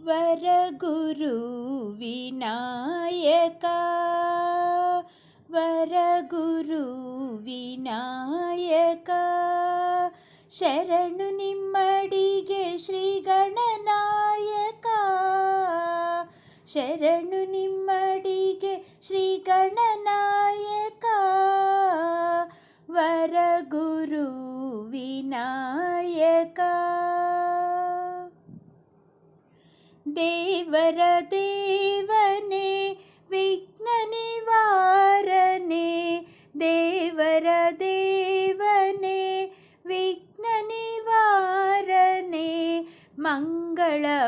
ವರಗುರು ವಿನಾಯಕ ವರಗುರು ವಿನಾಯಕ ಶರಣು ನಿಮ್ಮಡಿಗೆ ಶ್ರೀ ಗಣನಾಯಕ ಶರಣು ನಿಮ್ಮಡಿಗೆ ಶ್ರೀ ಗಣನಾಯಕ ವರಗುರು ವಿನಾಯಕ देवरदेवने विघ्ननिवारने देवरदेवने विघ्ननिवारने मङ्गलवेसगो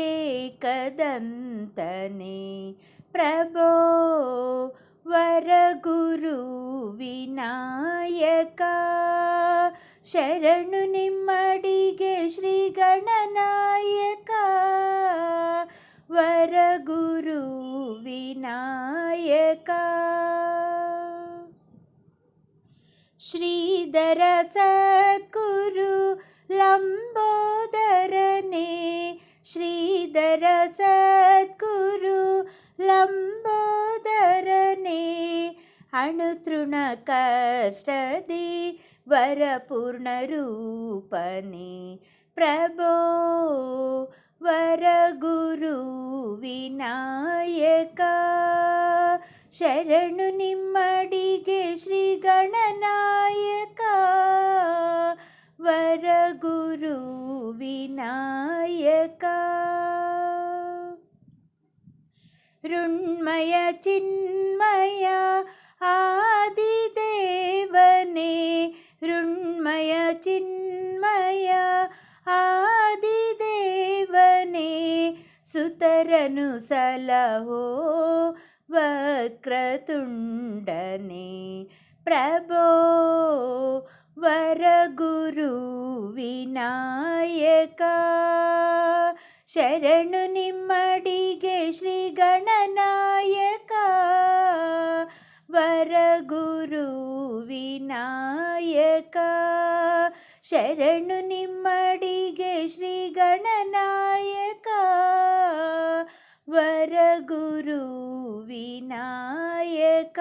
एकदन्तने। प्रभो वरगुरुविनायका ಶರಣು ನಿಮ್ಮಡಿಗೆ ಶ್ರೀ ಗಣನಾಯಕ ವರಗುರು ವಿನಾಯಕ ಶ್ರೀಧರ ಸದ್ಗುರು ಲಂಬೋದರನೆ ಶ್ರೀಧರ ಸದ್ಗುರು ಲಂಬೋದರನೆ ಅಣುತೃಣ ಕಷ್ಟದಿ ವರಪೂರ್ಣ ರೂಪನೆ ಪ್ರಭೋ ವರಗುರು ವಿನಾಯಕ ಶರಣು ನಿಮ್ಮಡಿಗೆ ಶ್ರೀ ಗಣನಾಯಕ ವರಗುರು ವಿನಾಯಕ ಋಣ್ಮಯ ಚಿನ್ಮಯ ಆದಿದೇವನೇ രുൺമയ ചിന്മയ ആദിദേവനെ സുതരനു സലഹോ വക്രതുണ്ടനെ. പ്രഭോ വരഗുരു വിനായക ശരണു നിമ്മ ಶರಣು ನಿಮ್ಮಡಿಗೆ ಶ್ರೀ ಗಣನಾಯಕ ವರಗುರು ವಿನಾಯಕ